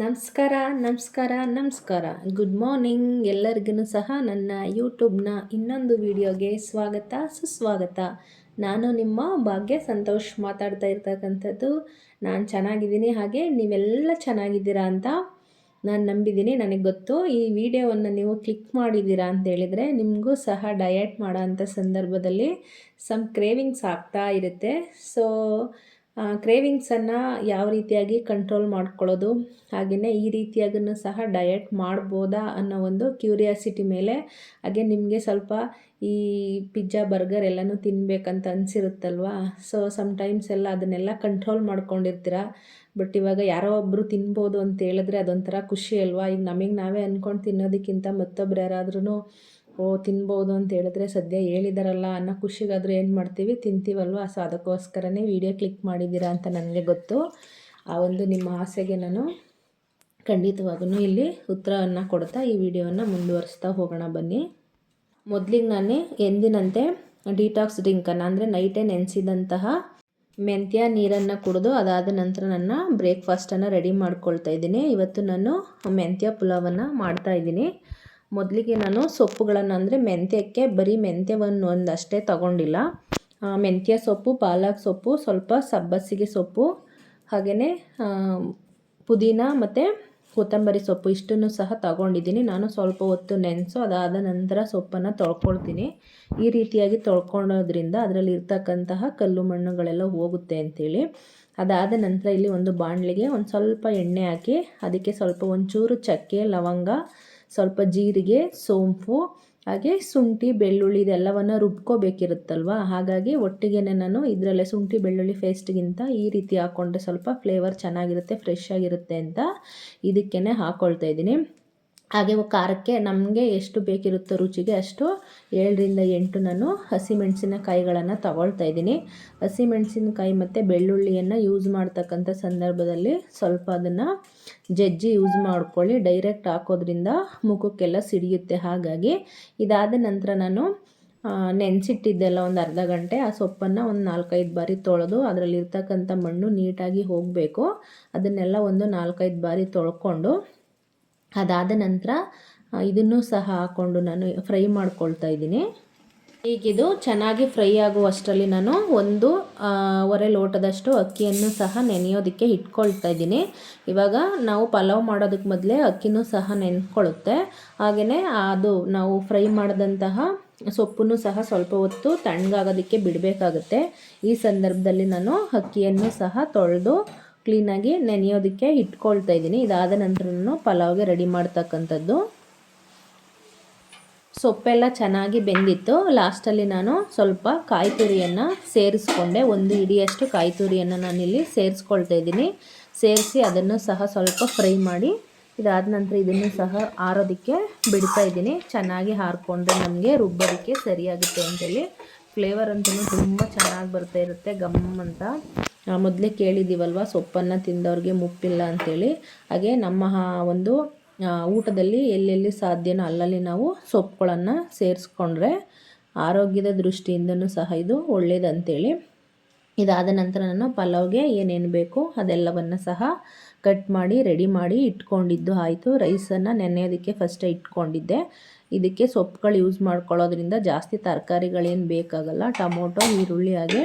ನಮಸ್ಕಾರ ನಮಸ್ಕಾರ ನಮಸ್ಕಾರ. ಗುಡ್ ಮಾರ್ನಿಂಗ್ ಎಲ್ಲರಿಗೂ ಸಹ ನನ್ನ ಯೂಟ್ಯೂಬ್ನ ಇನ್ನೊಂದು ವಿಡಿಯೋಗೆ ಸ್ವಾಗತ, ಸುಸ್ವಾಗತ. ನಾನು ನಿಮ್ಮ ಭಾಗ್ಯ ಸಂತೋಷ್ ಮಾತಾಡ್ತಾ ಇರ್ತಕ್ಕಂಥದ್ದು. ನಾನು ಚೆನ್ನಾಗಿದ್ದೀನಿ. ಹಾಗೆ ನೀವೆಲ್ಲ ಚೆನ್ನಾಗಿದ್ದೀರಾ ಅಂತ ನಾನು ನಂಬಿದ್ದೀನಿ, ನನಗೆ ಗೊತ್ತು. ಈ ವಿಡಿಯೋವನ್ನು ನೀವು ಕ್ಲಿಕ್ ಮಾಡಿದ್ದೀರಾ ಅಂತ ಹೇಳಿದರೆ ನಿಮಗೂ ಸಹ ಡಯಟ್ ಮಾಡೋ ಅಂಥ ಸಂದರ್ಭದಲ್ಲಿ ಸಮ್ ಕ್ರೇವಿಂಗ್ಸ್ ಆಗ್ತಾ ಇರುತ್ತೆ. ಸೊ ಕ್ರೇವಿಂಗ್ಸನ್ನು ಯಾವ ರೀತಿಯಾಗಿ ಕಂಟ್ರೋಲ್ ಮಾಡ್ಕೊಳ್ಳೋದು? ಹಾಗೆಯೇ ಈ ರೀತಿಯಾಗನ್ನು ಸಹ ಡಯಟ್ ಮಾಡ್ಬೋದಾ ಅನ್ನೋ ಒಂದು ಕ್ಯೂರಿಯಾಸಿಟಿ ಮೇಲೆ ಹಾಗೆ ನಿಮಗೆ ಸ್ವಲ್ಪ ಈ ಪಿಜ್ಜಾ ಬರ್ಗರ್ ಎಲ್ಲನೂ ತಿನ್ನಬೇಕಂತ ಅನಿಸಿರುತ್ತಲ್ವಾ? ಸೊ ಸಮ್ಟೈಮ್ಸ್ ಎಲ್ಲ ಅದನ್ನೆಲ್ಲ ಕಂಟ್ರೋಲ್ ಮಾಡ್ಕೊಂಡಿರ್ತೀರ? ಬಟ್ ಇವಾಗ ಯಾರೋ ಒಬ್ಬರು ತಿನ್ಬೋದು ಅಂತ ಹೇಳಿದ್ರೆ ಅದೊಂಥರ ಖುಷಿ ಅಲ್ವಾ? ಈಗ ನಮಗೆ ನಾವೇ ಅಂದ್ಕೊಂಡು ತಿನ್ನೋದಕ್ಕಿಂತ ಮತ್ತೊಬ್ರು ಯಾರಾದ್ರೂ ಓ, ತಿನ್ಬೋದು ಅಂತ ಹೇಳಿದ್ರೆ ಸದ್ಯ ಹೇಳಿದಾರಲ್ಲ, ಅನ್ನೋ ಖುಷಿಗಾದರೂ ಏನು ಮಾಡ್ತೀವಿ? ತಿಂತೀವಲ್ವ? ಸೊ, ಅದಕ್ಕೋಸ್ಕರನೇ ವಿಡಿಯೋ ಕ್ಲಿಕ್ ಮಾಡಿದ್ದೀರಾ ಅಂತ ನನಗೆ ಗೊತ್ತು. ಆ ಒಂದು ನಿಮ್ಮ ಆಸೆಗೆ ನಾನು ಖಂಡಿತವಾಗೂ ಇಲ್ಲಿ ಉತ್ತರವನ್ನು ಕೊಡ್ತಾ ಈ ವಿಡಿಯೋವನ್ನು ಮುಂದುವರಿಸ್ತಾ ಹೋಗೋಣ ಬನ್ನಿ. ಮೊದಲಿಗೆ ನಾನು ಎಂದಿನಂತೆ ಡಿಟಾಕ್ಸ್ ಡ್ರಿಂಕನ್ನು, ಅಂದರೆ ನೈಟೇ ನೆನೆಸಿದಂತಹ ಮೆಂತ್ಯ ನೀರನ್ನು ಕುಡಿದು ಅದಾದ ನಂತರ ನನ್ನ ಬ್ರೇಕ್ಫಾಸ್ಟನ್ನು ರೆಡಿ ಮಾಡ್ಕೊಳ್ತಾ ಇದ್ದೀನಿ. ಇವತ್ತು ನಾನು ಮೆಂತ್ಯ ಪುಲಾವನ್ನು ಮಾಡ್ತಾ ಇದ್ದೀನಿ. ಮೊದಲಿಗೆ ನಾನು ಸೊಪ್ಪುಗಳನ್ನು ಅಂದರೆ ಮೆಂತ್ಯಕ್ಕೆ, ಬರೀ ಮೆಂತ್ಯವನ್ನು ಒಂದಷ್ಟೇ ತಗೊಂಡಿಲ್ಲ. ಮೆಂತ್ಯ ಸೊಪ್ಪು, ಪಾಲಕ್ ಸೊಪ್ಪು, ಸ್ವಲ್ಪ ಸಬ್ಬಸಿಗೆ ಸೊಪ್ಪು ಹಾಗೆಯೇ ಪುದೀನ ಮತ್ತು ಕೊತ್ತಂಬರಿ ಸೊಪ್ಪು ಇಷ್ಟನ್ನು ಸಹ ತಗೊಂಡಿದ್ದೀನಿ. ನಾನು ಸ್ವಲ್ಪ ಹೊತ್ತು ನೆನೆಸು, ಅದಾದ ನಂತರ ಸೊಪ್ಪನ್ನು ತೊಳ್ಕೊಳ್ತೀನಿ. ಈ ರೀತಿಯಾಗಿ ತೊಳ್ಕೊಳ್ಳೋದ್ರಿಂದ ಅದರಲ್ಲಿ ಇರ್ತಕ್ಕಂತಹ ಕಲ್ಲು ಮಣ್ಣುಗಳೆಲ್ಲ ಹೋಗುತ್ತೆ ಅಂಥೇಳಿ ಅದಾದ ನಂತರ ಇಲ್ಲಿ ಒಂದು ಬಾಣಲಿಗೆ ಒಂದು ಸ್ವಲ್ಪ ಎಣ್ಣೆ ಹಾಕಿ, ಅದಕ್ಕೆ ಸ್ವಲ್ಪ ಒಂಚೂರು ಚಕ್ಕೆ, ಲವಂಗ ಸ್ವಲ್ಪ ಜೀರಿಗೆ, ಸೋಂಪು, ಹಾಗೆ ಶುಂಠಿ, ಬೆಳ್ಳುಳ್ಳಿ ಇದೆಲ್ಲವನ್ನು ರುಬ್ಕೋಬೇಕಿರುತ್ತಲ್ವ? ಹಾಗಾಗಿ ಒಟ್ಟಿಗೆ ನಾನು ಇದರಲ್ಲೇ ಶುಂಠಿ, ಬೆಳ್ಳುಳ್ಳಿ ಫೇಸ್ಟ್ಗಿಂತ ಈ ರೀತಿ ಹಾಕ್ಕೊಂಡ್ರೆ ಸ್ವಲ್ಪ ಫ್ಲೇವರ್ ಚೆನ್ನಾಗಿರುತ್ತೆ ಫ್ರೆಶ್ ಆಗಿರುತ್ತೆ ಅಂತ ಇದಕ್ಕೇ ಹಾಕ್ಕೊಳ್ತಾ ಇದ್ದೀನಿ. ಹಾಗೆ ಖಾರಕ್ಕೆ ನಮಗೆ ಎಷ್ಟು ಬೇಕಿರುತ್ತೋ ರುಚಿಗೆ ಅಷ್ಟು ಏಳರಿಂದ ಎಂಟು ನಾನು ಹಸಿಮೆಣಸಿನಕಾಯಿಗಳನ್ನು ತಗೊಳ್ತಾ ಇದ್ದೀನಿ. ಹಸಿಮೆಣಸಿನಕಾಯಿ ಮತ್ತು ಬೆಳ್ಳುಳ್ಳಿಯನ್ನು ಯೂಸ್ ಮಾಡ್ತಕ್ಕಂಥ ಸಂದರ್ಭದಲ್ಲಿ ಸ್ವಲ್ಪ ಅದನ್ನು ಜಜ್ಜಿ ಯೂಸ್ ಮಾಡ್ಕೊಳ್ಳಿ. ಡೈರೆಕ್ಟ್ ಹಾಕೋದ್ರಿಂದ ಮುಖಕ್ಕೆಲ್ಲ ಸಿಡಿಯುತ್ತೆ. ಹಾಗಾಗಿ ಇದಾದ ನಂತರ ನಾನು ನೆನೆಸಿಟ್ಟಿದ್ದೆಲ್ಲ ಒಂದು ಅರ್ಧ ಗಂಟೆ ಆ ಸೊಪ್ಪನ್ನು ಒಂದು ನಾಲ್ಕೈದು ಬಾರಿ ತೊಳೆದು ಅದರಲ್ಲಿರ್ತಕ್ಕಂಥ ಮಣ್ಣು ನೀಟಾಗಿ ಹೋಗಬೇಕು. ಅದನ್ನೆಲ್ಲ ಒಂದು ನಾಲ್ಕೈದು ಬಾರಿ ತೊಳ್ಕೊಂಡು ಅದಾದ ನಂತರ ಇದನ್ನು ಸಹ ಹಾಕ್ಕೊಂಡು ನಾನು ಫ್ರೈ ಮಾಡ್ಕೊಳ್ತಾ ಇದ್ದೀನಿ. ಈಗಿದು ಚೆನ್ನಾಗಿ ಫ್ರೈ ಆಗುವಷ್ಟರಲ್ಲಿ ನಾನು ಒಂದು ಒರೆ ಲೋಟದಷ್ಟು ಅಕ್ಕಿಯನ್ನು ಸಹ ನೆನೆಯೋದಕ್ಕೆ ಇಟ್ಕೊಳ್ತಾ ಇದ್ದೀನಿ. ಇವಾಗ ನಾವು ಪಲಾವ್ ಮಾಡೋದಕ್ಕೆ ಮೊದಲೇ ಅಕ್ಕಿನೂ ಸಹ ನೆನ್ಕೊಳ್ಳುತ್ತೆ ಹಾಗೆಯೇ ಅದು ನಾವು ಫ್ರೈ ಮಾಡಿದಂತಹ ಸೊಪ್ಪನ್ನು ಸಹ ಸ್ವಲ್ಪ ಹೊತ್ತು ತಣ್ಣಗಾಗೋದಕ್ಕೆ ಬಿಡಬೇಕಾಗುತ್ತೆ. ಈ ಸಂದರ್ಭದಲ್ಲಿ ನಾನು ಅಕ್ಕಿಯನ್ನು ಸಹ ತೊಳೆದು ಕ್ಲೀನಾಗಿ ನೆನೆಯೋದಕ್ಕೆ ಇಟ್ಕೊಳ್ತಾ ಇದ್ದೀನಿ. ಇದಾದ ನಂತರ ಪಲಾವ್ಗೆ ರೆಡಿ ಮಾಡ್ತಕ್ಕಂಥದ್ದು. ಸೊಪ್ಪೆಲ್ಲ ಚೆನ್ನಾಗಿ ಬೆಂದಿತ್ತು. ಲಾಸ್ಟಲ್ಲಿ ನಾನು ಸ್ವಲ್ಪ ಕಾಯಿ ತುರಿಯನ್ನು ಸೇರಿಸ್ಕೊಂಡೆ. ಒಂದು ಇಡಿಯಷ್ಟು ಕಾಯಿ ತುರಿಯನ್ನು ನಾನಿಲ್ಲಿ ಸೇರಿಸ್ಕೊಳ್ತಾ ಇದ್ದೀನಿ. ಸೇರಿಸಿ ಅದನ್ನು ಸಹ ಸ್ವಲ್ಪ ಫ್ರೈ ಮಾಡಿ ಇದಾದ ನಂತರ ಇದನ್ನು ಸಹ ಆರೋದಕ್ಕೆ ಬಿಡ್ತಾ ಇದ್ದೀನಿ. ಚೆನ್ನಾಗಿ ಹಾರಿಕೊಂಡ್ರೆ ನಮಗೆ ರುಬ್ಬೋದಕ್ಕೆ ಸರಿಯಾಗುತ್ತೆ ಅಂತೇಳಿ. ಫ್ಲೇವರ್ ಅಂತೂ ತುಂಬ ಚೆನ್ನಾಗಿ ಬರ್ತಾ ಇರುತ್ತೆ. ಗಮ್ ಅಂತ. ಮೊದಲೇ ಕೇಳಿದ್ದೀವಲ್ವ ಸೊಪ್ಪನ್ನು ತಿಂದವ್ರಿಗೆ ಮುಪ್ಪಿಲ್ಲ ಅಂಥೇಳಿ ಹಾಗೆ ನಮ್ಮ ಒಂದು ಊಟದಲ್ಲಿ ಎಲ್ಲೆಲ್ಲಿ ಸಾಧ್ಯನೋ ಅಲ್ಲಲ್ಲಿ ನಾವು ಸೊಪ್ಪುಗಳನ್ನು ಸೇರಿಸ್ಕೊಂಡ್ರೆ ಆರೋಗ್ಯದ ದೃಷ್ಟಿಯಿಂದನೂ ಸಹ ಇದು ಒಳ್ಳೆಯದಂತೇಳಿ ಇದಾದ ನಂತರ ನಾನು ಪಲಾವ್ಗೆ ಏನೇನು ಬೇಕು ಅದೆಲ್ಲವನ್ನು ಸಹ ಕಟ್ ಮಾಡಿ, ರೆಡಿ ಮಾಡಿ ಇಟ್ಕೊಂಡಿದ್ದು ಆಯಿತು. ರೈಸನ್ನು ನೆನೆಯೋದಕ್ಕೆ ಫಸ್ಟೇ ಇಟ್ಕೊಂಡಿದ್ದೆ. ಇದಕ್ಕೆ ಸೊಪ್ಪುಗಳು ಯೂಸ್ ಮಾಡ್ಕೊಳ್ಳೋದ್ರಿಂದ ಜಾಸ್ತಿ ತರಕಾರಿಗಳೇನು ಬೇಕಾಗಲ್ಲ. ಟೊಮೊಟೊ, ಈರುಳ್ಳಿ ಹಾಗೆ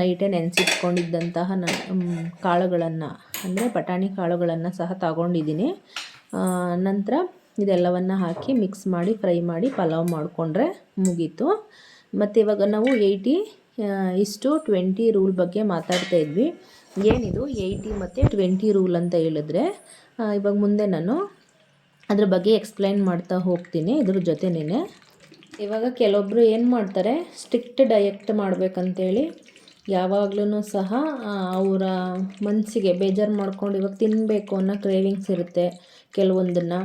ನೈಟೇ ನೆನೆಸಿಟ್ಕೊಂಡಿದ್ದಂತಹ ನನ್ನ ಕಾಳುಗಳನ್ನು, ಅಂದರೆ ಬಟಾಣಿ ಕಾಳುಗಳನ್ನು ಸಹ ತಗೊಂಡಿದ್ದೀನಿ. ನಂತರ ಇದೆಲ್ಲವನ್ನು ಹಾಕಿ ಮಿಕ್ಸ್ ಮಾಡಿ ಫ್ರೈ ಮಾಡಿ, ಪಲಾವ್ ಮಾಡಿಕೊಂಡ್ರೆ ಮುಗೀತು. ಮತ್ತು ಇವಾಗ ನಾವು ಏಯ್ಟಿ ಇಷ್ಟು ಟ್ವೆಂಟಿ ರೂಲ್ ಬಗ್ಗೆ ಮಾತಾಡ್ತಾ ಇದ್ವಿ. ಏನಿದು? ಏಯ್ಟಿ ಮತ್ತು ಟ್ವೆಂಟಿ ರೂಲ್ ಅಂತ ಹೇಳಿದ್ರೆ ಇವಾಗ ಮುಂದೆ ನಾನು ಅದ್ರ ಬಗ್ಗೆ ಎಕ್ಸ್ಪ್ಲೈನ್ ಮಾಡ್ತಾ ಹೋಗ್ತೀನಿ ಇದ್ರ ಜೊತೆನೇ ಇವಾಗ ಕೆಲವೊಬ್ಬರು ಏನು ಮಾಡ್ತಾರೆ? ಸ್ಟ್ರಿಕ್ಟ್ ಡಯೆಕ್ಟ್ ಮಾಡಬೇಕಂತೇಳಿ ಯಾವಾಗ್ಲೂ ಸಹ ಅವರ ಮನಸ್ಸಿಗೆ ಬೇಜಾರು ಮಾಡ್ಕೊಂಡು ಇವಾಗ ತಿನ್ನಬೇಕು ಅನ್ನೋ ಕ್ರೇವಿಂಗ್ಸ್ ಇರುತ್ತೆ ಕೆಲವೊಂದನ್ನು.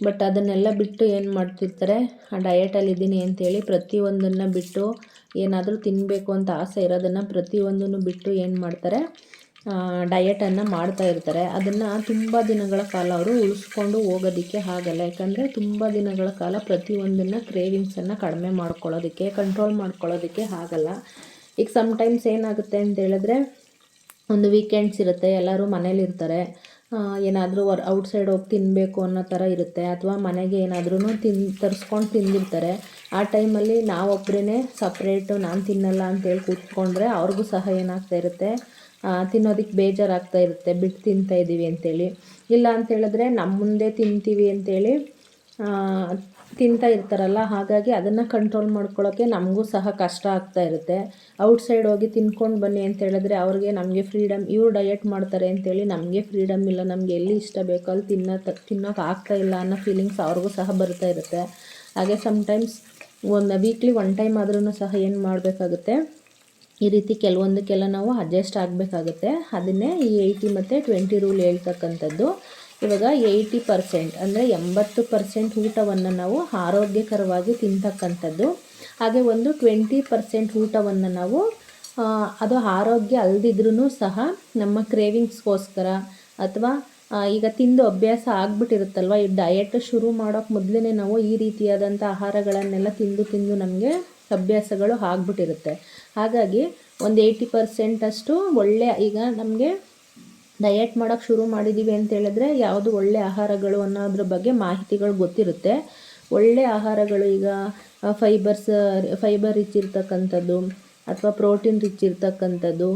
ಬಟ್ ಅದನ್ನೆಲ್ಲ ಬಿಟ್ಟು ಏನು ಮಾಡ್ತಿರ್ತಾರೆ, ಆ ಡಯಟಲ್ಲಿದ್ದೀನಿ ಅಂತೇಳಿ ಪ್ರತಿಯೊಂದನ್ನು ಬಿಟ್ಟು ಏನಾದರೂ ತಿನ್ನಬೇಕು ಅಂತ ಆಸೆ ಇರೋದನ್ನು ಪ್ರತಿಯೊಂದನ್ನು ಬಿಟ್ಟು ಏನು ಮಾಡ್ತಾರೆ ಡಯಟನ್ನು ಮಾಡ್ತಾ ಇರ್ತಾರೆ. ಅದನ್ನು ತುಂಬ ದಿನಗಳ ಕಾಲ ಅವರು ಉಳಿಸ್ಕೊಂಡು ಹೋಗೋದಕ್ಕೆ ಆಗಲ್ಲ. ಯಾಕಂದರೆ ತುಂಬ ದಿನಗಳ ಕಾಲ ಪ್ರತಿಯೊಂದನ್ನು ಕ್ರೇವಿಂಗ್ಸನ್ನು ಕಡಿಮೆ ಮಾಡ್ಕೊಳ್ಳೋದಕ್ಕೆ ಕಂಟ್ರೋಲ್ ಮಾಡ್ಕೊಳ್ಳೋದಕ್ಕೆ ಆಗಲ್ಲ. ಈಗ ಸಮ್ಟೈಮ್ಸ್ ಏನಾಗುತ್ತೆ ಅಂತ ಹೇಳಿದ್ರೆ, ಒಂದು ವೀಕೆಂಡ್ಸ್ ಇರುತ್ತೆ, ಎಲ್ಲರೂ ಮನೇಲಿರ್ತಾರೆ ಏನಾದರೂ ವರ್ ಔಟ್ಸೈಡ್ ಹೋಗಿ ತಿನ್ನಬೇಕು ಅನ್ನೋ ಥರ ಇರುತ್ತೆ. ಅಥವಾ ಮನೆಗೆ ಏನಾದ್ರೂ ತಿನ್, ತರಿಸ್ಕೊಂಡು ತಿಂದಿರ್ತಾರೆ. ಆ ಟೈಮಲ್ಲಿ ನಾವೊಬ್ಬರೇ ಸಪ್ರೇಟು ನಾನು ತಿನ್ನಲ್ಲ ಅಂತೇಳಿ ಕೂತ್ಕೊಂಡ್ರೆ ಅವ್ರಿಗೂ ಸಹ ಏನಾಗ್ತಾ ಇರುತ್ತೆ. ತಿನ್ನೋದಕ್ಕೆ ಬೇಜಾರಾಗ್ತಾ ಇರುತ್ತೆ. ಬಿಟ್ಟು ತಿಂತಾ ಇದ್ದೀವಿ ಅಂತೇಳಿ. ಇಲ್ಲ ಅಂತೇಳಿದ್ರೆ ನಮ್ಮ ಮುಂದೆ ತಿಂತೀವಿ ಅಂತೇಳಿ ತಿಂತಾ ಇರ್ತಾರಲ್ಲ, ಹಾಗಾಗಿ ಅದನ್ನು ಕಂಟ್ರೋಲ್ ಮಾಡ್ಕೊಳ್ಳೋಕ್ಕೆ ನಮಗೂ ಸಹ ಕಷ್ಟ ಆಗ್ತಾ ಇರುತ್ತೆ. ಔಟ್ಸೈಡ್ ಹೋಗಿ ತಿನ್ಕೊಂಡು ಬನ್ನಿ ಅಂತ ಹೇಳಿದ್ರೆ ಅವ್ರಿಗೆ ನಮಗೆ ಫ್ರೀಡಮ್ ಇವ್ರು ಡಯಟ್ ಮಾಡ್ತಾರೆ ಅಂತೇಳಿ ನಮಗೆ ಫ್ರೀಡಮ್ ಇಲ್ಲ. ನಮಗೆ ಎಲ್ಲಿ ಇಷ್ಟ ಬೇಕೋ ಅಲ್ಲಿ ತಿನ್ನೋ, ತಿನ್ನೋಕೆ ಆಗ್ತಾ ಇಲ್ಲ ಅನ್ನೋ ಫೀಲಿಂಗ್ಸ್ ಅವ್ರಿಗೂ ಸಹ ಬರ್ತಾ ಇರುತ್ತೆ. ಹಾಗೆ ಸಮ್ಟೈಮ್ಸ್ ಒಂದು ವೀಕ್ಲಿ ಒನ್ ಟೈಮ್ ಆದ್ರೂ ಸಹ ಏನು ಮಾಡಬೇಕಾಗುತ್ತೆ, ಈ ರೀತಿ ಕೆಲವೊಂದಕ್ಕೆಲ್ಲ ನಾವು ಅಡ್ಜಸ್ಟ್ ಆಗಬೇಕಾಗುತ್ತೆ. ಅದನ್ನೇ ಈ ಏಯ್ಟಿ ಮತ್ತು ಟ್ವೆಂಟಿ ರೂಲ್ ಹೇಳ್ತಕ್ಕಂಥದ್ದು. ಇವಾಗ ಏಯ್ಟಿ ಪರ್ಸೆಂಟ್ ಅಂದರೆ ಎಂಬತ್ತು ಪರ್ಸೆಂಟ್ ಊಟವನ್ನು ನಾವು ಆರೋಗ್ಯಕರವಾಗಿ ತಿಂತಕ್ಕಂಥದ್ದು. ಹಾಗೆ ಒಂದು ಟ್ವೆಂಟಿ ಪರ್ಸೆಂಟ್ ಊಟವನ್ನು ನಾವು ಅದು ಆರೋಗ್ಯ ಅಲ್ದಿದ್ರೂ ಸಹ ನಮ್ಮ ಕ್ರೇವಿಂಗ್ಸ್ಗೋಸ್ಕರ ಅಥವಾ ಈಗ ತಿಂದು ಅಭ್ಯಾಸ ಆಗ್ಬಿಟ್ಟಿರುತ್ತಲ್ವ, ಈ ಡಯಟ್ ಶುರು ಮಾಡೋಕ್ಕೆ ಮೊದಲೇ ನಾವು ಈ ರೀತಿಯಾದಂಥ ಆಹಾರಗಳನ್ನೆಲ್ಲ ತಿಂದು ತಿಂದು ನಮಗೆ ಅಭ್ಯಾಸಗಳು ಆಗ್ಬಿಟ್ಟಿರುತ್ತೆ. ಹಾಗಾಗಿ ಒಂದು ಏಯ್ಟಿ ಪರ್ಸೆಂಟಷ್ಟು ಒಳ್ಳೆಯ ಈಗ ನಮಗೆ ಡಯಟ್ ಮಾಡೋಕ್ಕೆ ಶುರು ಮಾಡಿದ್ದೀವಿ ಅಂತ ಹೇಳಿದ್ರೆ ಯಾವುದು ಒಳ್ಳೆ ಆಹಾರಗಳು ಅನ್ನೋದ್ರ ಬಗ್ಗೆ ಮಾಹಿತಿಗಳು ಗೊತ್ತಿರುತ್ತೆ. ಒಳ್ಳೆ ಆಹಾರಗಳು ಈಗ ಫೈಬರ್ಸ್ ಫೈಬರ್ ರಿಚ್ ಇರ್ತಕ್ಕಂಥದ್ದು ಅಥವಾ ಪ್ರೋಟೀನ್ ರಿಚ್ ಇರ್ತಕ್ಕಂಥದ್ದು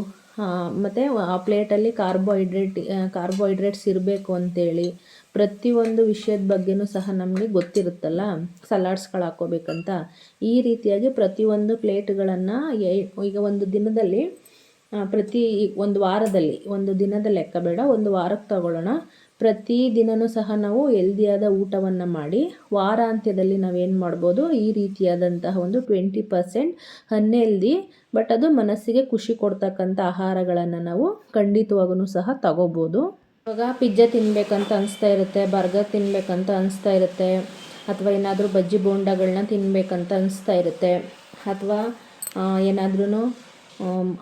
ಮತ್ತು ಆ ಪ್ಲೇಟಲ್ಲಿ ಕಾರ್ಬೋಹೈಡ್ರೇಟ್ ಕಾರ್ಬೋಹೈಡ್ರೇಟ್ಸ್ ಇರಬೇಕು ಅಂತೇಳಿ ಪ್ರತಿಯೊಂದು ವಿಷಯದ ಬಗ್ಗೆನೂ ಸಹ ನಮಗೆ ಗೊತ್ತಿರುತ್ತಲ್ಲ, ಸಲಾಡ್ಸ್ಗಳು ಹಾಕ್ಕೋಬೇಕಂತ ಈ ರೀತಿಯಾಗಿ ಪ್ರತಿಯೊಂದು ಪ್ಲೇಟ್ಗಳನ್ನು ಈಗ ಒಂದು ದಿನದಲ್ಲಿ ಪ್ರತಿ ಒಂದು ವಾರದಲ್ಲಿ, ಒಂದು ದಿನದ ಲೆಕ್ಕ ಬೇಡ, ಒಂದು ವಾರಕ್ಕೆ ತಗೊಳ್ಳೋಣ. ಪ್ರತಿ ದಿನವೂ ಸಹ ನಾವು ಎಲ್ದಿಯಾದ ಊಟವನ್ನು ಮಾಡಿ, ವಾರಾಂತ್ಯದಲ್ಲಿ ನಾವೇನು ಮಾಡ್ಬೋದು, ಈ ರೀತಿಯಾದಂತಹ ಒಂದು ಟ್ವೆಂಟಿ ಪರ್ಸೆಂಟ್ ಅನ್ಹೆಲ್ದಿ ಬಟ್ ಅದು ಮನಸ್ಸಿಗೆ ಖುಷಿ ಕೊಡ್ತಕ್ಕಂಥ ಆಹಾರಗಳನ್ನು ನಾವು ಖಂಡಿತವಾಗೂ ಸಹ ತಗೋಬೋದು. ಇವಾಗ ಪಿಜ್ಜಾ ತಿನ್ನಬೇಕಂತ ಅನಿಸ್ತಾ ಇರುತ್ತೆ ಬರ್ಗರ್ ತಿನ್ನಬೇಕಂತ ಅನಿಸ್ತಾ ಇರುತ್ತೆ, ಅಥವಾ ಏನಾದರೂ ಬಜ್ಜಿ ಬೋಂಡಗಳನ್ನ ತಿನ್ನಬೇಕಂತ ಅನಿಸ್ತಾ ಇರುತ್ತೆ, ಅಥವಾ ಏನಾದ್ರೂ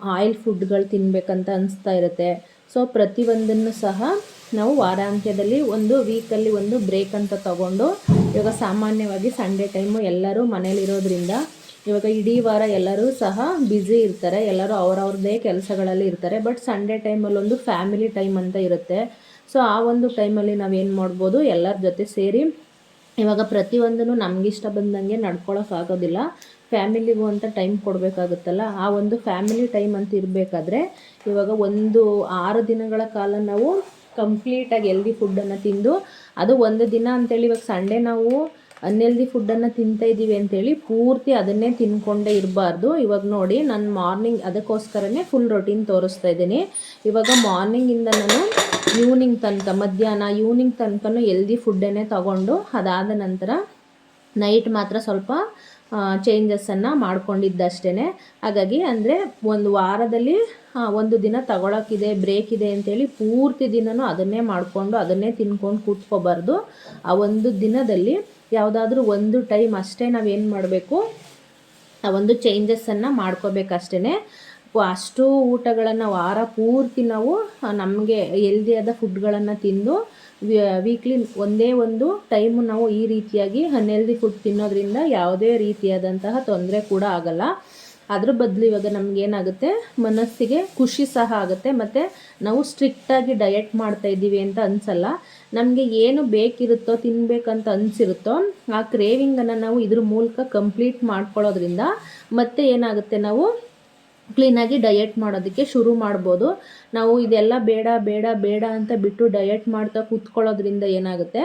ಆಯಿಲ್ ಫುಡ್ಗಳು ತಿನ್ನಬೇಕಂತ ಅನಿಸ್ತಾ ಇರುತ್ತೆ. ಸೊ, ಪ್ರತಿಯೊಂದನ್ನು ಸಹ ನಾವು ವಾರಾಂತ್ಯದಲ್ಲಿ ಒಂದು ವೀಕಲ್ಲಿ ಒಂದು ಬ್ರೇಕ್ ಅಂತ ತಗೊಂಡು, ಇವಾಗ ಸಾಮಾನ್ಯವಾಗಿ ಸಂಡೇ ಟೈಮು ಎಲ್ಲರೂ ಮನೇಲಿರೋದ್ರಿಂದ, ಇವಾಗ ಇಡೀ ವಾರ ಎಲ್ಲರೂ ಸಹ ಬ್ಯುಸಿ ಇರ್ತಾರೆ. ಎಲ್ಲರೂ ಅವ್ರವ್ರದ್ದೇ ಕೆಲಸಗಳಲ್ಲಿ ಇರ್ತಾರೆ. ಬಟ್ ಸಂಡೇ ಟೈಮಲ್ಲಿ ಒಂದು ಫ್ಯಾಮಿಲಿ ಟೈಮ್ ಅಂತ ಇರುತ್ತೆ. ಸೊ, ಆ ಒಂದು ಟೈಮಲ್ಲಿ ನಾವೇನು ಮಾಡ್ಬೋದು, ಎಲ್ಲರ ಜೊತೆ ಸೇರಿ ಇವಾಗ ಪ್ರತಿಯೊಂದನ್ನು ನಮಗಿಷ್ಟ ಬಂದಂಗೆ ನಡ್ಕೊಳಕ್ಕಾಗೋದಿಲ್ಲ ಫ್ಯಾಮಿಲಿಗೂ ಅಂತ ಟೈಮ್ ಕೊಡಬೇಕಾಗುತ್ತಲ್ಲ, ಆ ಒಂದು ಫ್ಯಾಮಿಲಿ ಟೈಮ್ ಅಂತ ಇರಬೇಕಾದ್ರೆ ಇವಾಗ ಒಂದು ಆರು ದಿನಗಳ ಕಾಲ ನಾವು ಕಂಪ್ಲೀಟಾಗಿ ಎಲ್ದಿ ಫುಡ್ಡನ್ನು ತಿಂದು, ಅದು ಒಂದು ದಿನ ಅಂತೇಳಿ ಇವಾಗ ಸಂಡೇ ನಾವು ಅನ್ಎಲ್ದಿ ಫುಡ್ಡನ್ನು ತಿಂತಾ ಇದ್ದೀವಿ ಅಂತೇಳಿ ಪೂರ್ತಿ ಅದನ್ನೇ ತಿನ್ಕೊಂಡೇ ಇರಬಾರ್ದು. ಇವಾಗ ನೋಡಿ ನಾನು ಮಾರ್ನಿಂಗ್ ಅದಕ್ಕೋಸ್ಕರನೇ ಫುಲ್ ರೊಟೀನ್ ತೋರಿಸ್ತಾ ಇದ್ದೀನಿ. ಇವಾಗ ಮಾರ್ನಿಂಗಿಂದ ನಾನು ಈವ್ನಿಂಗ್ ತನಕ, ಮಧ್ಯಾಹ್ನ ಈವ್ನಿಂಗ್ ತನಕನೂ ಎಲ್ದಿ ಫುಡ್ಡನ್ನೇ ತಗೊಂಡು ಅದಾದ ನಂತರ ನೈಟ್ ಮಾತ್ರ ಸ್ವಲ್ಪ ಚೇಂಜಸ್ಸನ್ನು ಮಾಡ್ಕೊಂಡಿದ್ದಷ್ಟೇ ಹಾಗಾಗಿ ಅಂದರೆ ಒಂದು ವಾರದಲ್ಲಿ ಒಂದು ದಿನ ತಗೊಳಕ್ಕಿದೆ ಬ್ರೇಕ್ ಇದೆ ಅಂತೇಳಿ ಪೂರ್ತಿ ದಿನವೂ ಅದನ್ನೇ ಮಾಡಿಕೊಂಡು ಅದನ್ನೇ ತಿನ್ಕೊಂಡು ಕೂತ್ಕೋಬಾರ್ದು. ಆ ಒಂದು ದಿನದಲ್ಲಿ ಯಾವುದಾದ್ರೂ ಒಂದು ಟೈಮ್ ಅಷ್ಟೇ ನಾವೇನು ಮಾಡಬೇಕು? ಆ ಒಂದು ಚೇಂಜಸ್ಸನ್ನು ಮಾಡ್ಕೋಬೇಕಷ್ಟೇ ಅಷ್ಟು ಊಟಗಳನ್ನು ವಾರ ಪೂರ್ತಿ ನಾವು ನಮಗೆ ಎಲ್ದಿಯಾದ ಫುಡ್ಗಳನ್ನು ತಿಂದು ವೀಕ್ಲಿ ಒಂದೇ ಒಂದು ಟೈಮು ನಾವು ಈ ರೀತಿಯಾಗಿ ಅನ್ಹೆಲ್ದಿ ಫುಡ್ ತಿನ್ನೋದ್ರಿಂದ ಯಾವುದೇ ರೀತಿಯಾದಂತಹ ತೊಂದರೆ ಕೂಡ ಆಗಲ್ಲ. ಅದ್ರ ಬದಲು ಇವಾಗ ನಮಗೇನಾಗುತ್ತೆ ಮನಸ್ಸಿಗೆ ಖುಷಿ ಸಹ ಆಗುತ್ತೆ. ಮತ್ತು ನಾವು ಸ್ಟ್ರಿಕ್ಟಾಗಿ ಡಯಟ್ ಮಾಡ್ತಾ ಇದ್ದೀವಿ ಅಂತ ಅನಿಸಲ್ಲ. ನಮಗೆ ಏನು ಬೇಕಿರುತ್ತೋ ತಿನ್ನಬೇಕಂತ ಅನಿಸಿರುತ್ತೋ, ಆ ಕ್ರೇವಿಂಗನ್ನು ನಾವು ಇದ್ರ ಮೂಲಕ ಕಂಪ್ಲೀಟ್ ಮಾಡ್ಕೊಳ್ಳೋದ್ರಿಂದ ಮತ್ತೆ ಏನಾಗುತ್ತೆ ನಾವು ಕ್ಲೀನಾಗಿ ಡಯಟ್ ಮಾಡೋದಕ್ಕೆ ಶುರು ಮಾಡ್ಬೋದು. ನಾವು ಇದೆಲ್ಲ ಬೇಡ ಬೇಡ ಬೇಡ ಅಂತ ಬಿಟ್ಟು ಡಯಟ್ ಮಾಡ್ತಾ ಕೂತ್ಕೊಳ್ಳೋದ್ರಿಂದ ಏನಾಗುತ್ತೆ?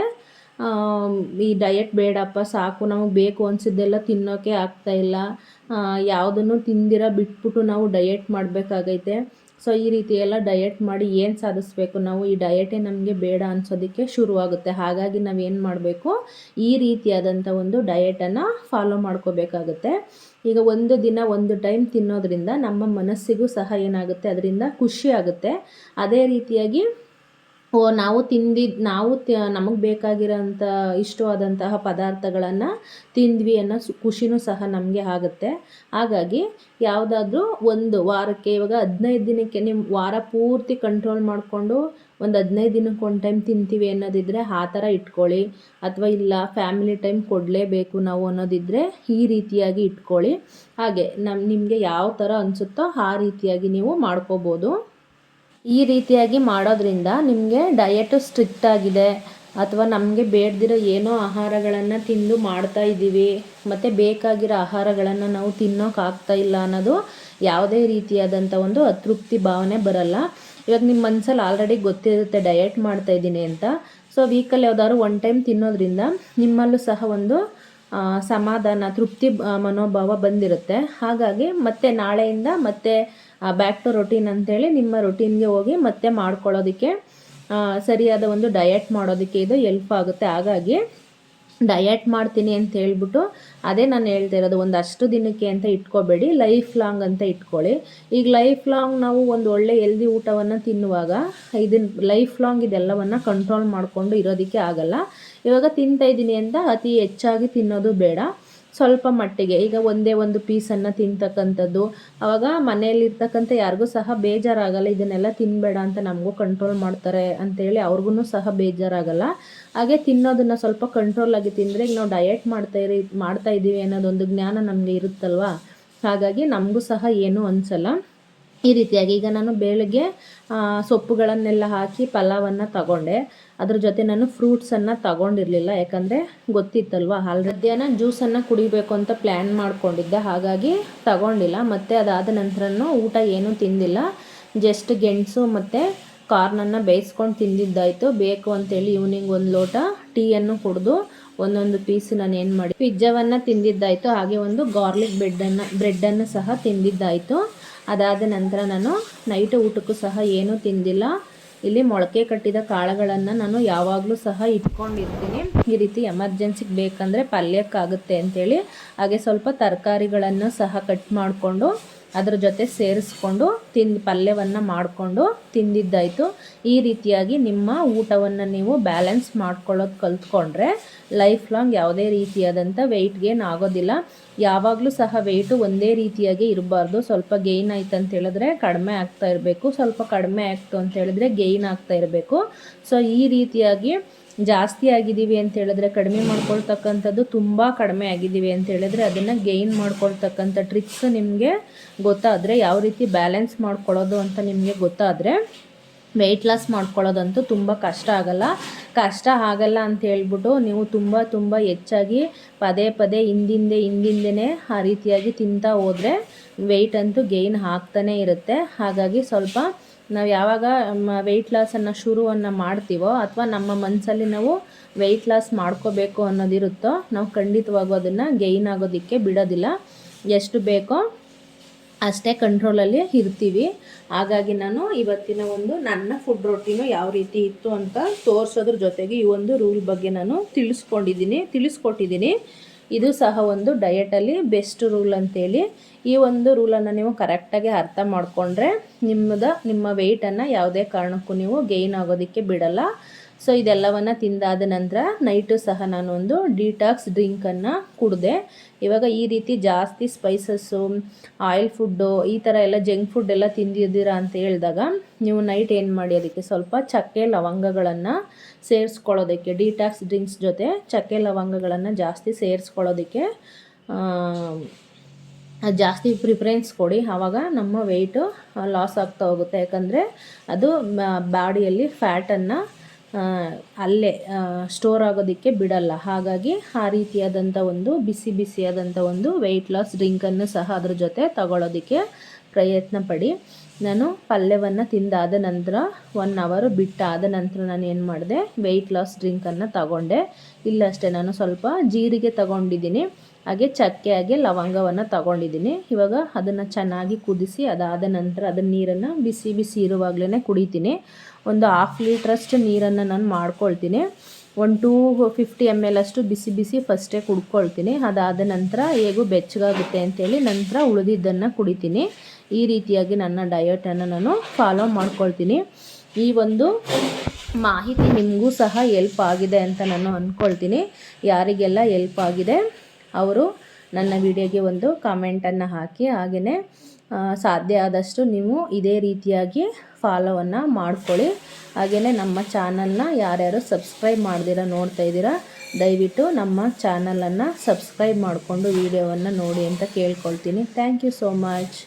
ಈ ಡಯಟ್ ಬೇಡಪ್ಪ, ಸಾಕು, ನಮಗೆ ಬೇಕು ಅನಿಸಿದ್ದೆಲ್ಲ ತಿನ್ನೋಕ್ಕೆ ಆಗ್ತಾಯಿಲ್ಲ ಯಾವುದನ್ನು ತಿಂದಿರ ಬಿಟ್ಬಿಟ್ಟು ನಾವು ಡಯಟ್ ಮಾಡಬೇಕಾಗೈತೆ. ಸೊ ಈ ರೀತಿ ಎಲ್ಲ ಡಯೆಟ್ ಮಾಡಿ ಏನು ಸಾಧಿಸ್ಬೇಕು ನಾವು? ಈ ಡಯಟೇ ನಮಗೆ ಬೇಡ ಅನ್ಸೋದಕ್ಕೆ ಶುರುವಾಗುತ್ತೆ. ಹಾಗಾಗಿ ನಾವು ಏನು ಮಾಡಬೇಕು? ಈ ರೀತಿಯಾದಂಥ ಒಂದು ಡಯೆಟನ್ನು ಫಾಲೋ ಮಾಡ್ಕೋಬೇಕಾಗುತ್ತೆ. ಈಗ ಒಂದು ದಿನ ಒಂದು ಟೈಮ್ ತಿನ್ನೋದ್ರಿಂದ ನಮ್ಮ ಮನಸ್ಸಿಗೂ ಸಹ ಏನಾಗುತ್ತೆ? ಅದರಿಂದ ಖುಷಿ ಆಗುತ್ತೆ. ಅದೇ ರೀತಿಯಾಗಿ ಓ ನಾವು ತಿಂದಿದ್ದು ನಾವು ನಮಗೆ ಬೇಕಾಗಿರೋಂಥ ಇಷ್ಟವಾದಂತಹ ಪದಾರ್ಥಗಳನ್ನು ತಿಂದ್ವಿ ಅನ್ನೋ ಸು, ಖುಷಿನೂ ಸಹ ನಮಗೆ ಆಗುತ್ತೆ. ಹಾಗಾಗಿ ಯಾವುದಾದ್ರೂ ಒಂದು ವಾರಕ್ಕೆ, ಇವಾಗ ಹದಿನೈದು ದಿನಕ್ಕೆ ನಿಮ್ಮ ವಾರ ಪೂರ್ತಿ ಕಂಟ್ರೋಲ್ ಮಾಡಿಕೊಂಡು ಒಂದು ಹದಿನೈದು ದಿನಕ್ಕೆ ಒಂದು ಟೈಮ್ ತಿಂತೀವಿ ಅನ್ನೋದಿದ್ದರೆ ಆ ಥರ ಇಟ್ಕೊಳ್ಳಿ. ಅಥವಾ ಇಲ್ಲ ಫ್ಯಾಮಿಲಿ ಟೈಮ್ ಕೊಡಲೇಬೇಕು ನಾವು ಅನ್ನೋದಿದ್ದರೆ ಈ ರೀತಿಯಾಗಿ ಇಟ್ಕೊಳ್ಳಿ. ಹಾಗೆ ನಮ್ಮ ನಿಮಗೆ ಯಾವ ಥರ ಅನಿಸುತ್ತೋ ಆ ರೀತಿಯಾಗಿ ನೀವು ಮಾಡ್ಕೋಬೋದು. ಈ ರೀತಿಯಾಗಿ ಮಾಡೋದ್ರಿಂದ ನಿಮಗೆ ಡಯಟು ಸ್ಟ್ರಿಕ್ಟ್ ಆಗಿದೆ. ಅಥವಾ ನಮಗೆ ಬೇಡದಿರೋ ಏನೋ ಆಹಾರಗಳನ್ನು ತಿಂದು ಮಾಡ್ತಾ ಇದ್ದೀವಿ. ಮತ್ತು ಬೇಕಾಗಿರೋ ಆಹಾರಗಳನ್ನು ನಾವು ತಿನ್ನೋಕ್ಕಾಗ್ತಾ ಇಲ್ಲ ಅನ್ನೋದು ಯಾವುದೇ ರೀತಿಯಾದಂಥ ಒಂದು ಅತೃಪ್ತಿ ಭಾವನೆ ಬರಲ್ಲ. ಇವಾಗ ನಿಮ್ಮ ಮನಸ್ಸಲ್ಲಿ ಆಲ್ರೆಡಿ ಗೊತ್ತಿರುತ್ತೆ ಡಯಟ್ ಮಾಡ್ತಾ ಇದ್ದೀನಿ ಅಂತ. ಸೊ ವೀಕಲ್ಲಿ ಯಾವ್ದಾದ್ರು ಒನ್ ಟೈಮ್ ತಿನ್ನೋದ್ರಿಂದ ನಿಮ್ಮಲ್ಲೂ ಸಹ ಒಂದು ಸಮಾಧಾನ, ತೃಪ್ತಿ ಮನೋಭಾವ ಬಂದಿರುತ್ತೆ. ಹಾಗಾಗಿ ಮತ್ತೆ ನಾಳೆಯಿಂದ ಮತ್ತೆ ಬ್ಯಾಕ್ ಟು ರೊಟೀನ್ ಅಂತೇಳಿ ನಿಮ್ಮ ರೊಟೀನ್ಗೆ ಹೋಗಿ ಮತ್ತೆ ಮಾಡ್ಕೊಳ್ಳೋದಕ್ಕೆ ಸರಿಯಾದ ಒಂದು ಡಯಟ್ ಮಾಡೋದಕ್ಕೆ ಇದು ಎಲ್ಪ್ ಆಗುತ್ತೆ. ಹಾಗಾಗಿ ಡಯಟ್ ಮಾಡ್ತೀನಿ ಅಂತ ಹೇಳ್ಬಿಟ್ಟು ಅದೇ ನಾನು ಹೇಳ್ತಾ ಇರೋದು, ಒಂದು ಅಷ್ಟು ದಿನಕ್ಕೆ ಅಂತ ಇಟ್ಕೋಬೇಡಿ ಲೈಫ್ ಲಾಂಗ್ ಅಂತ ಇಟ್ಕೊಳ್ಳಿ. ಈಗ ಲೈಫ್ ಲಾಂಗ್ ನಾವು ಒಂದು ಒಳ್ಳೆ ಎಲ್ದಿ ಊಟವನ್ನು ತಿನ್ನುವಾಗ ಇದನ್ನ ಲೈಫ್ ಲಾಂಗ್ ಇದೆಲ್ಲವನ್ನು ಕಂಟ್ರೋಲ್ ಮಾಡಿಕೊಂಡು ಇರೋದಕ್ಕೆ ಆಗಲ್ಲ. ಇವಾಗ ತಿಂತಾ ಇದ್ದೀನಿ ಅಂತ ಅತಿ ಹೆಚ್ಚಾಗಿ ತಿನ್ನೋದು ಬೇಡ. ಸ್ವಲ್ಪ ಮಟ್ಟಿಗೆ. ಈಗ ಒಂದೇ ಒಂದು ಪೀಸನ್ನು ತಿಂತಕ್ಕಂಥದ್ದು. ಆವಾಗ ಮನೆಯಲ್ಲಿರ್ತಕ್ಕಂಥ ಯಾರಿಗೂ ಸಹ ಬೇಜಾರಾಗಲ್ಲ, ಇದನ್ನೆಲ್ಲ ತಿನ್ನಬೇಡ ಅಂತ ನಮಗೂ ಕಂಟ್ರೋಲ್ ಮಾಡ್ತಾರೆ ಅಂತೇಳಿ ಅವ್ರಿಗೂ ಸಹ ಬೇಜಾರಾಗಲ್ಲ. ಹಾಗೆ ತಿನ್ನೋದನ್ನು ಸ್ವಲ್ಪ ಕಂಟ್ರೋಲಾಗಿ ತಿಂದರೆ ಈಗ ನಾವು ಡಯಟ್ ಮಾಡ್ತಾ ಇರಿ, ಮಾಡ್ತಾ ಇದ್ದೀವಿ ಅನ್ನೋದೊಂದು ಜ್ಞಾನ ನಮಗೆ ಇರುತ್ತಲ್ವ? ಹಾಗಾಗಿ ನಮಗೂ ಸಹ ಏನೂ ಅನಿಸಲ್ಲ. ಈ ರೀತಿಯಾಗಿ ಈಗ ನಾನು ಬೆಳಗ್ಗೆ ಸೊಪ್ಪುಗಳನ್ನೆಲ್ಲ ಹಾಕಿ ಪಲಾವನ್ನು ತಗೊಂಡೆ. ಅದ್ರ ಜೊತೆ ನಾನು ಫ್ರೂಟ್ಸನ್ನು ತಗೊಂಡಿರಲಿಲ್ಲ. ಯಾಕಂದರೆ ಗೊತ್ತಿತ್ತಲ್ವ? ಹಾಲ್ ಮಧ್ಯಾಹ್ನ ಜ್ಯೂಸನ್ನು ಕುಡಿಬೇಕು ಅಂತ ಪ್ಲ್ಯಾನ್ ಮಾಡ್ಕೊಂಡಿದ್ದೆ. ಹಾಗಾಗಿ ತಗೊಂಡಿಲ್ಲ. ಮತ್ತು ಅದಾದ ನಂತರನೂ ಊಟ ಏನೂ ತಿಂದಿಲ್ಲ. ಜಸ್ಟ್ ಗೆಣಸು ಮತ್ತು ಕಾರ್ನನ್ನು ಬೇಯಿಸ್ಕೊಂಡು ತಿಂದಿದ್ದಾಯಿತು. ಬೇಕು ಅಂತೇಳಿ ಈವ್ನಿಂಗ್ ಒಂದು ಲೋಟ ಟೀಯನ್ನು ಕುಡಿದು ಒಂದೊಂದು ಪೀಸ್ ನಾನು ಏನು ಮಾಡಿ ಪಿಜ್ಜಾವನ್ನು ತಿಂದಿದ್ದಾಯಿತು, ಹಾಗೆ ಒಂದು ಗಾರ್ಲಿಕ್ ಬ್ರೆಡ್ಡನ್ನು ಬ್ರೆಡ್ಡನ್ನು ಸಹ ತಿಂದಿದ್ದಾಯಿತು. ಅದಾದ ನಂತರ ನಾನು ನೈಟ್ ಊಟಕ್ಕೂ ಸಹ ಏನೂ ತಿಂದಿಲ್ಲ. ಇಲ್ಲಿ ಮೊಳಕೆ ಕಟ್ಟಿದ ಕಾಳುಗಳನ್ನು ನಾನು ಯಾವಾಗಲೂ ಸಹ ಇಟ್ಕೊಂಡಿರ್ತೀನಿ. ಈ ರೀತಿ ಎಮರ್ಜೆನ್ಸಿಗೆ ಬೇಕಂದರೆ ಪಲ್ಯಕ್ಕಾಗುತ್ತೆ ಅಂಥೇಳಿ ಹಾಗೆ ಸ್ವಲ್ಪ ತರಕಾರಿಗಳನ್ನು ಸಹ ಕಟ್ ಮಾಡಿಕೊಂಡು ಅದರ ಜೊತೆ ಸೇರಿಸ್ಕೊಂಡು ತಿಂದು ಪಲ್ಯವನ್ನು ಮಾಡಿಕೊಂಡು ತಿಂದಿದ್ದಾಯಿತು. ಈ ರೀತಿಯಾಗಿ ನಿಮ್ಮ ಊಟವನ್ನು ನೀವು ಬ್ಯಾಲೆನ್ಸ್ ಮಾಡ್ಕೊಳ್ಳೋದು ಕಲ್ತ್ಕೊಂಡ್ರೆ ಲೈಫ್ ಲಾಂಗ್ ಯಾವುದೇ ರೀತಿಯಾದಂಥ ವೆಯ್ಟ್ ಗೇನ್ ಆಗೋದಿಲ್ಲ. ಯಾವಾಗಲೂ ಸಹ ವೆಯ್ಟು ಒಂದೇ ರೀತಿಯಾಗಿ ಇರಬಾರ್ದು. ಸ್ವಲ್ಪ ಗೈನ್ ಆಯ್ತು ಅಂತ ಹೇಳಿದ್ರೆ ಕಡಿಮೆ ಆಗ್ತಾ ಇರಬೇಕು. ಸ್ವಲ್ಪ ಕಡಿಮೆ ಆಯಿತು ಅಂತ ಹೇಳಿದ್ರೆ ಗೇಯ್ನ್ ಆಗ್ತಾ ಇರಬೇಕು. ಸೊ ಈ ರೀತಿಯಾಗಿ ಜಾಸ್ತಿ ಆಗಿದ್ದೀವಿ ಅಂತ ಹೇಳಿದ್ರೆ ಕಡಿಮೆ ಮಾಡ್ಕೊಳ್ತಕ್ಕಂಥದ್ದು ತುಂಬ ಕಡಿಮೆ ಆಗಿದ್ದೀವಿ ಅಂತ ಹೇಳಿದ್ರೆ ಅದನ್ನು ಗೇಯ್ನ್ ಮಾಡ್ಕೊಳ್ತಕ್ಕಂಥ ಟ್ರಿಕ್ಸ್ ನಿಮಗೆ ಗೊತ್ತಾದರೆ, ಯಾವ ರೀತಿ ಬ್ಯಾಲೆನ್ಸ್ ಮಾಡ್ಕೊಳ್ಳೋದು ಅಂತ ನಿಮಗೆ ಗೊತ್ತಾದರೆ ವೆಯ್ಟ್ ಲಾಸ್ ಮಾಡ್ಕೊಳ್ಳೋದಂತೂ ತುಂಬ ಕಷ್ಟ ಆಗಲ್ಲ. ಕಷ್ಟ ಆಗಲ್ಲ ಅಂತ ಹೇಳ್ಬಿಟ್ಟು ನೀವು ತುಂಬ ತುಂಬ ಹೆಚ್ಚಾಗಿ ಪದೇ ಪದೇ ಹಿಂದಿಂದೆ ಹಿಂದಿಂದೇ ಆ ರೀತಿಯಾಗಿ ತಿಂತಾ ಹೋದರೆ ವೆಯ್ಟ್ ಅಂತೂ ಗೇಯ್ನ್ ಆಗ್ತಾನೇ ಇರುತ್ತೆ. ಹಾಗಾಗಿ ಸ್ವಲ್ಪ ನಾವು ಯಾವಾಗ ವೆಯ್ಟ್ ಲಾಸನ್ನು ಶುರುವನ್ನು ಮಾಡ್ತೀವೋ ಅಥವಾ ನಮ್ಮ ಮನಸ್ಸಲ್ಲಿ ನಾವು ವೆಯ್ಟ್ ಲಾಸ್ ಮಾಡ್ಕೋಬೇಕು ಅನ್ನೋದಿರುತ್ತೋ ನಾವು ಖಂಡಿತವಾಗೂ ಅದನ್ನು ಗೈನ್ ಆಗೋದಕ್ಕೆ ಬಿಡೋದಿಲ್ಲ. ಎಷ್ಟು ಬೇಕೋ ಅಷ್ಟೇ ಕಂಟ್ರೋಲಲ್ಲಿ ಇರ್ತೀವಿ. ಹಾಗಾಗಿ ನಾನು ಇವತ್ತಿನ ಒಂದು ನನ್ನ ಫುಡ್ ರೊಟೀನು ಯಾವ ರೀತಿ ಇತ್ತು ಅಂತ ತೋರಿಸೋದ್ರ ಜೊತೆಗೆ ಈ ಒಂದು ರೂಲ್ ಬಗ್ಗೆ ನಾನು ತಿಳಿಸ್ಕೊಂಡಿದ್ದೀನಿ, ತಿಳಿಸ್ಕೊಟ್ಟಿದ್ದೀನಿ. ಇದು ಸಹ ಒಂದು ಡಯೆಟಲ್ಲಿ ಬೆಸ್ಟ್ ರೂಲ್ ಅಂತೇಳಿ. ಈ ಒಂದು ರೂಲನ್ನು ನೀವು ಕರೆಕ್ಟಾಗಿ ಅರ್ಥ ಮಾಡಿಕೊಂಡ್ರೆ ನಿಮ್ಮದ ನಿಮ್ಮ ವೆಯ್ಟನ್ನು ಯಾವುದೇ ಕಾರಣಕ್ಕೂ ನೀವು ಗೇಯ್ನ್ ಆಗೋದಕ್ಕೆ ಬಿಡಲ್ಲ. ಸೊ ಇದೆಲ್ಲವನ್ನು ತಿಂದಾದ ನಂತರ ನೈಟು ಸಹ ನಾನೊಂದು ಡಿಟಾಕ್ಸ್ ಡ್ರಿಂಕನ್ನು ಕುಡಿದೆ. ಇವಾಗ ಈ ರೀತಿ ಜಾಸ್ತಿ ಸ್ಪೈಸಸ್ಸು ಆಯಿಲ್ ಫುಡ್ಡು ಈ ಥರ ಎಲ್ಲ ಜಂಕ್ ಫುಡ್ ಎಲ್ಲ ತಿಂದಿದ್ದೀರಾ ಅಂತ ಹೇಳಿದಾಗ ನೀವು ನೈಟ್ ಏನು ಮಾಡಿ ಅದಕ್ಕೆ ಸ್ವಲ್ಪ ಚಕ್ಕೆ ಲವಂಗಗಳನ್ನು ಸೇರಿಸ್ಕೊಳ್ಳೋದಕ್ಕೆ ಡಿಟಾಕ್ಸ್ ಡ್ರಿಂಕ್ಸ್ ಜೊತೆ ಚಕ್ಕೆ ಲವಂಗಗಳನ್ನು ಜಾಸ್ತಿ ಸೇರಿಸ್ಕೊಳ್ಳೋದಕ್ಕೆ ಜಾಸ್ತಿ ಪ್ರಿಫರೆನ್ಸ್ ಕೊಡಿ. ಆವಾಗ ನಮ್ಮ ವೆಯ್ಟು ಲಾಸ್ ಆಗ್ತಾ ಹೋಗುತ್ತೆ. ಯಾಕಂದರೆ ಅದು ಬಾಡಿಯಲ್ಲಿ ಫ್ಯಾಟನ್ನು ಅಲ್ಲೇ ಸ್ಟೋರ್ ಆಗೋದಕ್ಕೆ ಬಿಡಲ್ಲ. ಹಾಗಾಗಿ ಆ ರೀತಿಯಾದಂಥ ಒಂದು ಬಿಸಿ ಬಿಸಿಯಾದಂಥ ಒಂದು ವೆಯ್ಟ್ ಲಾಸ್ ಡ್ರಿಂಕನ್ನು ಸಹ ಅದ್ರ ಜೊತೆ ತಗೊಳ್ಳೋದಕ್ಕೆ ಪ್ರಯತ್ನ ಪಡಿ. ನಾನು ಪಲ್ಯವನ್ನು ತಿಂದಾದ ನಂತರ ಒನ್ ಅವರು ಬಿಟ್ಟಾದ ನಂತರ ನಾನು ಏನು ಮಾಡಿದೆ? ವೆಯ್ಟ್ ಲಾಸ್ ಡ್ರಿಂಕನ್ನು ತಗೊಂಡೆ. ಇಲ್ಲಷ್ಟೇ ನಾನು ಸ್ವಲ್ಪ ಜೀರಿಗೆ ತಗೊಂಡಿದ್ದೀನಿ. ಹಾಗೆ ಚಕ್ಕೆ ಹಾಗೆ ಲವಂಗವನ್ನು ತಗೊಂಡಿದ್ದೀನಿ. ಇವಾಗ ಅದನ್ನು ಚೆನ್ನಾಗಿ ಕುದಿಸಿ ಅದಾದ ನಂತರ ಅದನ್ನ ನೀರನ್ನು ಬಿಸಿ ಬಿಸಿ ಇರುವಾಗಲೇ ಕುಡಿತೀನಿ. ಒಂದು ಹಾಫ್ ಲೀಟ್ರಷ್ಟು ನೀರನ್ನು ನಾನು ಮಾಡ್ಕೊಳ್ತೀನಿ. ಒಂದು ಟೂ ಫಿಫ್ಟಿ ಎಂ ಎಲ್ ಅಷ್ಟು ಬಿಸಿ ಬಿಸಿ ಫಸ್ಟೇ ಕುಡ್ಕೊಳ್ತೀನಿ. ಅದಾದ ನಂತರ ಹೇಗೂ ಬೆಚ್ಚಗಾಗುತ್ತೆ ಅಂತೇಳಿ ನಂತರ ಉಳಿದಿದ್ದನ್ನು ಕುಡಿತೀನಿ. ಈ ರೀತಿಯಾಗಿ ನನ್ನ ಡಯಟನ್ನು ನಾನು ಫಾಲೋ ಮಾಡ್ಕೊಳ್ತೀನಿ. ಈ ಒಂದು ಮಾಹಿತಿ ನಿಮಗೂ ಸಹ ಎಲ್ಪ್ ಆಗಿದೆ ಅಂತ ನಾನು ಅಂದ್ಕೊಳ್ತೀನಿ ಯಾರಿಗೆಲ್ಲ ಎಲ್ಪ್ ಆಗಿದೆ, ಅವರು ನನ್ನ ವಿಡಿಯೋಗೆ ಒಂದು ಕಾಮೆಂಟನ್ನು ಹಾಕಿ ಹಾಗೆಯೇ ಸಾಧ್ಯ ಆದಷ್ಟು ನೀವು ಇದೇ ರೀತಿಯಾಗಿ ಫಾಲೋವನ್ನು ಮಾಡ್ಕೊಳ್ಳಿ. ಹಾಗೆಯೇ ನಮ್ಮ ಚಾನಲ್ನ ಯಾರ್ಯಾರು ಸಬ್ಸ್ಕ್ರೈಬ್ ಮಾಡ್ದಿರ ನೋಡ್ತಾ ಇದ್ದೀರಾ, ದಯವಿಟ್ಟು ನಮ್ಮ ಚಾನಲನ್ನು ಸಬ್ಸ್ಕ್ರೈಬ್ ಮಾಡಿಕೊಂಡು ವಿಡಿಯೋವನ್ನು ನೋಡಿ ಅಂತ ಕೇಳ್ಕೊಳ್ತೀನಿ. Thank you so much.